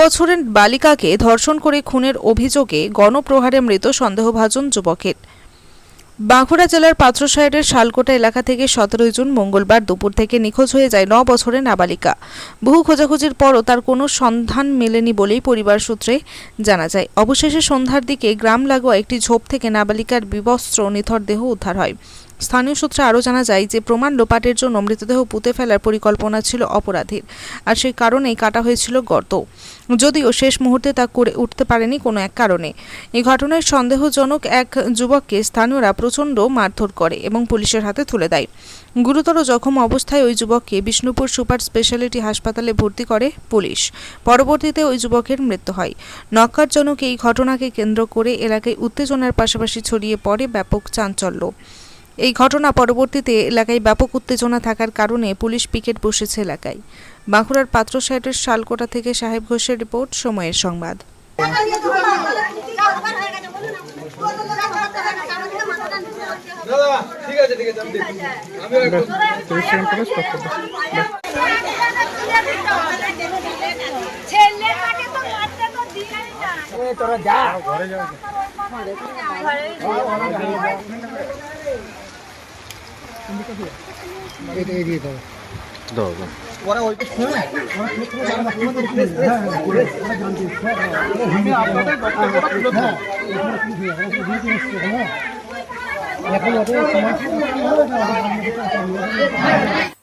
বছরের বালিকাকে ধর্ষণ করে খুনের অভিযোগে গণপ্রহারে মৃত সন্দেহভাজন যুবকের। বাঁকুড়া জেলার পাত্রসাহেরের শালকোটা এলাকা থেকে সতেরোই জুন মঙ্গলবার দুপুর থেকে নিখোঁজ হয়ে যায় ন বছরের নাবালিকা। বহু খোঁজাখুঁজির পরও তার কোনো সন্ধান মেলেনি বলেই পরিবার সূত্রে জানা যায়। অবশেষে সন্ধ্যার দিকে গ্রাম লাগোয়া একটি ঝোপ থেকে নাবালিকার বিবস্ত্র নিথর দেহ উদ্ধার হয়। স্থানীয় সূত্রে আরও জানা যায় যে, প্রমাণ লোপাটের জন্য মৃতদেহ পুঁতে ফেলার পরিকল্পনা ছিল অপরাধীর আর সেই কারণেই কাটা হয়েছিল গর্ত। যদিও শেষ মুহূর্তে তা করে উঠতে পারেনি কোনো এক কারণে। এই ঘটনায় সন্দেহজনক এক যুবককে স্থানীয়রা প্রচণ্ড মারধর করে এবং পুলিশের হাতে তুলে দেয়। গুরুতর জখম অবস্থায় ওই যুবককে বিষ্ণুপুর সুপার স্পেশালিটি হাসপাতালে ভর্তি করে পুলিশ। পরবর্তীতে ওই যুবকের মৃত্যু হয়। নক্কারজনক এই ঘটনাকে কেন্দ্র করে এলাকায় উত্তেজনার পাশাপাশি ছড়িয়ে পড়ে ব্যাপক চাঞ্চল্য। এই ঘটনা পরবর্তীতে এলাকায় ব্যাপক উত্তেজনা থাকার কারণে পুলিশ পিকেট বসেছে এলাকায়। বাঁকুড়ার পাত্র সাইটের শালকোটা থেকে সাহেব ঘোষের রিপোর্ট সময়ের সংবাদ। দাদা ঠিক আছে ঠিক আছে আমি দেখছি। আমি একটু ছেলের মাকে তো মারতে তো দিলাই না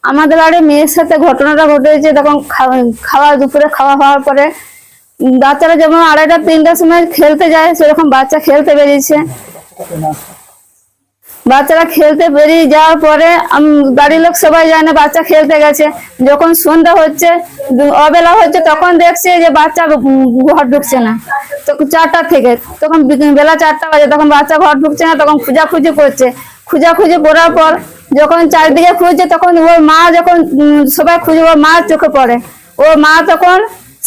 আমাদের বাড়ি মেয়ের সাথে ঘটনাটা ঘটেছে, তখন খাওয়া- দুপুরে খাওয়া হওয়ার পরে বাচ্চারা যেমন আড়াইটা, তিনটার সময় খেলতে যায়, সেরকম বাচ্চা খেলতে বেরিয়েছে। বাচ্চারা খেলতে বেরিয়ে যাওয়ার পরে বাড়ির লোক সবাই জানে বাচ্চা খেলতে গেছে। যখন সন্ধ্যা হচ্ছে অবেলা হচ্ছে, তখন দেখছে যে বাচ্চা ঘর ঢুকছে না। তখন চারটা থেকে, তখন বেলা চারটা বাজে, তখন বাচ্চা ঘর ঢুকছে না, তখন খুঁজাখুঁজি করছে। খুঁজাখুঁজি করার পর, যখন চারদিকে খুঁজছে, তখন ওর মা যখন সবাই খুঁজে, ওর মা চোখে পড়ে। ওর মা তখন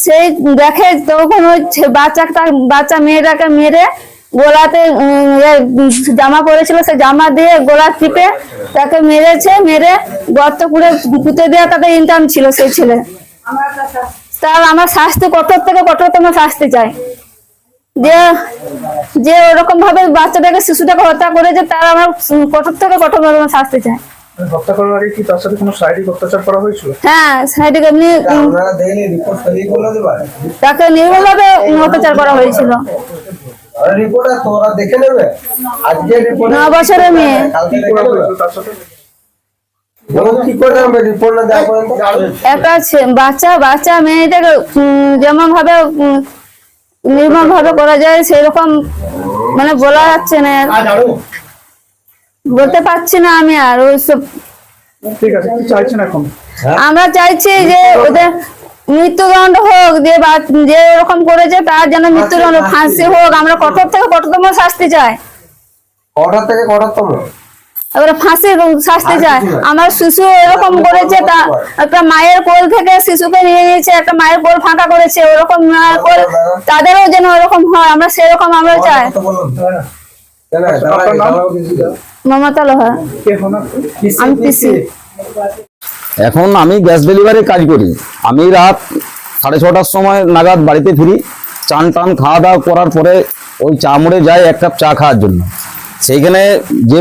সেই দেখে, তখন ওই বাচ্চাটা বাচ্চা মেয়েটাকে মেরে গোলাতে জামা পরেছিল সে জামা দিয়ে গোলা টিপে তাকে মেরেছে মেরে গর্ত করে পুঁতে দেওয়া তাদের ইনকাম ছিল সেই ছেলে। তার আমার শাস্তি কঠোর থেকে কঠোরতম শাস্তি চাই। যে যে ওরকম ভাবে বাচ্চাটাকে শিশুটাকে হত্যা করেছে তার আমার কঠোর থেকে কঠোরতম শাস্তি চাই। হত্যা করার আগে কি তার সাথে কোনো শারীরিক অত্যাচার করা হয়েছিল? হ্যাঁ এমনি তাকে নির্মলভাবে অত্যাচার করা হয়েছিল। রিপোর্ট তোরা দেখে নেবে। আজকে রিপোর্ট ন বছরের মেয়ে। একটা বাচ্চা বাচ্চা মেয়েটাকে যেমন ভাবে নির্মল ভাবে করা যায় সেরকম মানে বলা যাচ্ছে না। বলতে পারছি না আমি আর ওইসব ঠিক আছে চাইছেন এখন? আমরা চাইছি যে ওদের মৃত্যুদণ্ড হোক যে বা- যে এরকম করেছে তার যেন মৃত্যুদণ্ড ফাঁসি হোক আমরা কঠোর থেকে কঠোরতম শাস্তি চাই। কটা থেকে কটাতম এবারে ফাঁসির শাস্তি চাই। আমার শিশু এরকম করেছে তা একটা মায়ের কোল থেকে শিশুকে নিয়ে গিয়েছে একটা মায়ের কোল ফাঁকা করেছে ওরকম মায়ের কোল তাদেরও যেন ওরকম হয় আমরা সেরকম আমরা চাই। মমতা লোহা? আমি পিসি। এখন আমি গ্যাস ডেলিভারি কাজ করি। আমি রাত সাড়ে ছটার সময় নাগাদ বাড়িতে ফিরি, চান টান খাওয়া দাওয়া করার পরে ওই চা মুড়ে যাই এক কাপ চা খাওয়ার জন্য। সেইখানে যে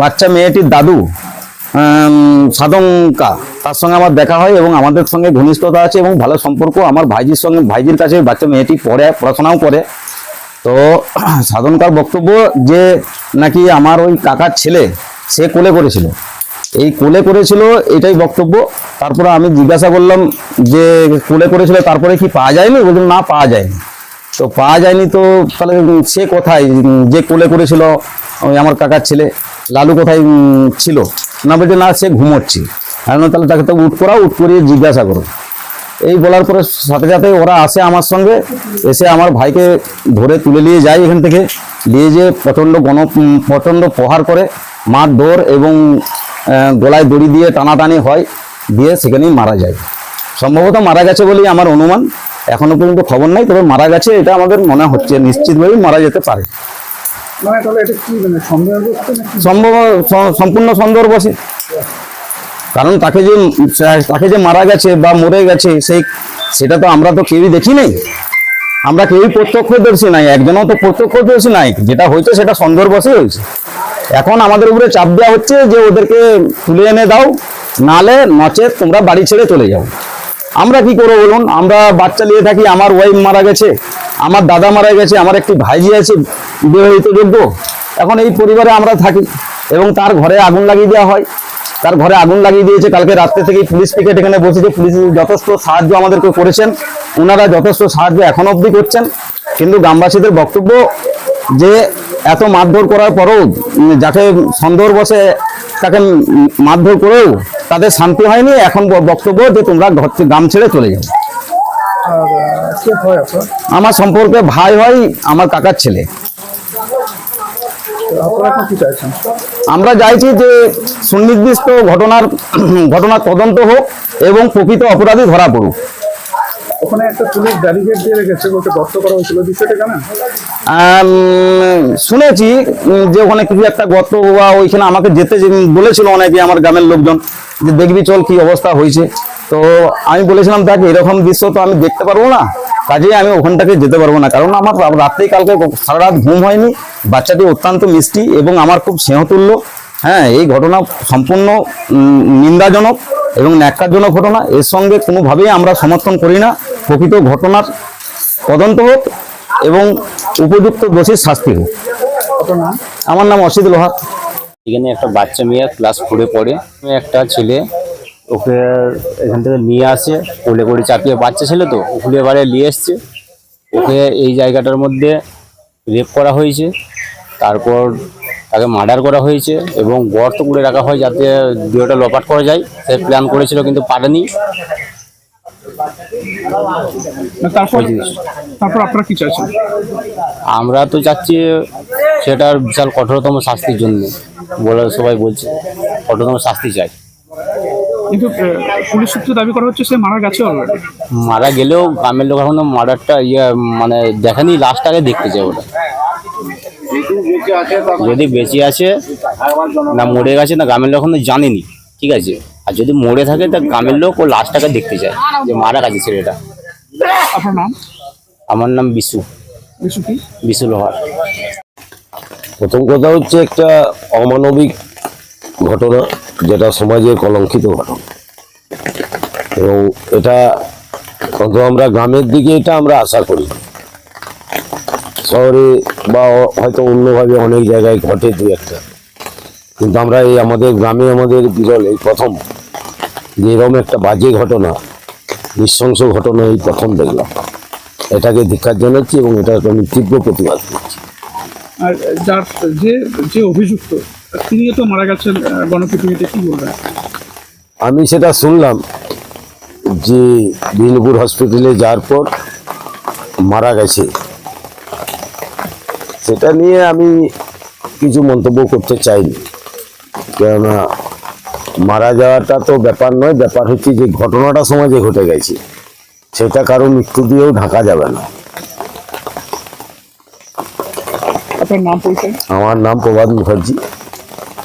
বাচ্চা মেয়েটির দাদু সাধঙ্কা তার সঙ্গে আমার দেখা হয় এবং আমাদের সঙ্গে ঘনিষ্ঠতা আছে এবং ভালো সম্পর্ক। আমার ভাইজির সঙ্গে, ভাইজির কাছে বাচ্চা মেয়েটি পড়ে, পড়াশোনাও করে। তো সাধনকার বক্তব্য যে নাকি আমার ওই কাকার ছেলে, সে কোলে করেছিল। এই কোলে করেছিল এটাই বক্তব্য। তারপরে আমি জিজ্ঞাসা করলাম যে কোলে করেছিল তারপরে কি পাওয়া যায়নি? বললাম না পাওয়া যায়নি। তো পাওয়া যায়নি তো তাহলে সে কোথায়? যে কোলে করেছিল আমার কাকার ছেলে। লালু কোথায় ছিল? না বলছে না সে ঘুমোচ্ছে। আমি বললাম, তাহলে তাকে তো উঠ করাও উঠ করিয়ে জিজ্ঞাসা করো। এই বলার পরে সাথে সাথে ওরা আসে আমার সঙ্গে এসে আমার ভাইকে ধরে তুলে নিয়ে যায় এখান থেকে। নিয়ে যেয়ে প্রচণ্ড গণ প্রচণ্ড প্রহার করে মার দৌড় এবং গলায় দড়ি দিয়ে টানাটানি হয় দিয়ে সেখানেই মারা যায়। সম্ভবত মারা গেছে বলেই আমার অনুমান। এখনও পর্যন্ত খবর নাই তবে মারা গেছে এটা আমাদের মনে হচ্ছে নিশ্চিতভাবেই মারা যেতে পারে। মানে মানে সম্ভব সম্পূর্ণ সন্দেহ বসে কারণ তাকে যে তাকে যে মারা গেছে বা মরে গেছে সেই সেটা তো আমরা তো কেউই দেখি নাই। আমরা কেউই প্রত্যক্ষদর্শী নাই একজনও তো প্রত্যক্ষদর্শী নাই। যেটা হয়েছে সেটা সন্দেহর বসে হয়েছে। এখন আমাদের উপরে চাপ দেওয়া হচ্ছে যে ওদেরকে তুলে এনে দাও, নালে নচেত তোমরা বাড়ি ছেড়ে চলে যাও। আমরা কি করব বলুন? আমরা বাচ্চা নিয়ে থাকি, আমার ওয়াইফ মারা গেছে, আমার দাদা মারা গেছে, আমার একটি ভাইজি আছে, বিবাহিত যোগ্য। এখন এই পরিবারে আমরা থাকি এবং তার ঘরে আগুন লাগিয়ে দেওয়া হয়। তার ঘরে আগুন লাগিয়ে দিয়েছে, কালকে রাত্রে থেকে পুলিশ পিকেট এখানে বসেছে। পুলিশ যথেষ্ট সাহায্য আমাদেরকে করেছেন। ওনারা যথেষ্ট সাহায্য এখন অবধি করছেন। কিন্তু গ্রামবাসীদের বক্তব্য যে এত মারধর করার পরেও যাকে সন্দেহর বসে তাকে মারধর করেও তাদের শান্তি হয়নি। এখন বক্তব্য যে তোমরা ঘর গ্রাম ছেড়ে চলে যাও। আমার সম্পর্কে ভাই হয় আমার কাকার ছেলে। আমরা চাইছি যে সুনির্দিষ্ট ঘটনার ঘটনার তদন্ত হোক এবং প্রকৃত অপরাধী ধরা পড়ুক। ওখানে একটা পুলিশ ব্যারিকেড দিয়ে রেখেছে বলতে গর্ত করা হয়েছিল, বিষয়টা শুনেছি যে ওখানে কিছু একটা গর্ত বা ওইখানে আমাকে যেতে বলেছিল অনেকে, আমার গ্রামের লোকজন, যে দেখবি চল কি অবস্থা হয়েছে। তো আমি বলেছিলাম, দেখ, এরকম দৃশ্য তো আমি দেখতে পারব না, কাজেই আমি ওখানটাকে যেতে পারব না। কারণ আমার রাত্রেই কালকে সারা রাত ঘুম হয়নি, বাচ্চাটি অত্যন্ত মিষ্টি এবং আমার খুব স্নেহতুল্য। হ্যাঁ এই ঘটনা সম্পূর্ণ নিন্দাজনক এবং ন্যাক্কারজনক ঘটনা। এর সঙ্গে কোনোভাবেই আমরা সমর্থন করি না। প্রকৃত ঘটনার তদন্ত হোক এবং উপযুক্ত দোষীর শাস্তি হোক। আমার নাম অসিত লোহার। এখানে একটা বাচ্চা মেয়ে ক্লাস ফোরে পড়ে। একটা ছেলে ওকে এখান থেকে নিয়ে আসে, কোলে করে চাপিয়ে। বাচ্চা ছেলে তো ওখানে এবারে নিয়ে এসছে। ওকে এই জায়গাটার মধ্যে রেপ করা হয়েছে। তারপর তাকে মার্ডার করা হয়েছে এবং গর্ত করে রাখা হয় যাতে দেহটা লপাট করা যায়। সে প্ল্যান করেছিল কিন্তু পারেনি। তারপর তারপর আপনারা কি চাইছেন? আমরা তো চাচ্ছি সেটার বিশাল কঠোরতম শাস্তির জন্য। বলে সবাই বলছে কঠোরতম শাস্তি চাই। কিন্তু পুলিশ সূত্রে দাবি করা হচ্ছে সে মারা গেছে অলরেডি মারা গেলেও গ্রামের লোক এখনও মার্ডারটা ইয়ে মানে দেখেনি লাস্টটাকে দেখতে চায় ওটা। যদি বেঁচে আছে না মরে গেছে না গ্রামের লোক এখনও জানেনি ঠিক আছে? আর যদি মরে থাকে তা গ্রামের লোক ও লাস্টটাকে দেখতে চায় যে মারা গেছে ছেলেটা। আপনার নাম? আমার নাম বিশু। বিশু কি? বিশু লোহার। প্রথম কথা হচ্ছে একটা অমানবিক ঘটনা যেটা সমাজে কলঙ্কিত ঘটনা। এবং এটা অন্তত আমরা গ্রামের দিকে এটা আমরা আশা করি। শহরে বা হয়তো অন্যভাবে অনেক জায়গায় ঘটে দু একটা কিন্তু আমরা এই আমাদের গ্রামে আমাদের বিরল এই প্রথম। যে এরকম একটা বাজে ঘটনা নৃশংস ঘটনা এই প্রথম দেখলাম। এটাকে ধিক্ষার জানাচ্ছি এবং এটার আমি তীব্র প্রতিবাদ করছি। আর যার যে যে অভিযুক্ত তিনি তো মারা গেছেন গণপিটুনিতে কি বলবেন? আমি সেটা শুনলাম যে বিষ্ণুপুর হসপিটালে যাওয়ার পর মারা গেছে। সেটা নিয়ে আমি কিছু মন্তব্য করতে চাইনি। কেননা মারা যাওয়াটা তো ব্যাপার নয় ব্যাপার হচ্ছে যে ঘটনাটা সমাজে ঘটে গেছে। সেটা কারও মৃত্যু দিয়েও ঢাকা যাবে না। আপনার নাম আমার নাম প্রভাত মুখার্জি।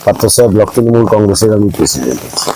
পাত্র সাহেব ব্লক তৃণমূল কংগ্রেসের আমি প্রেসিডেন্ট। আছি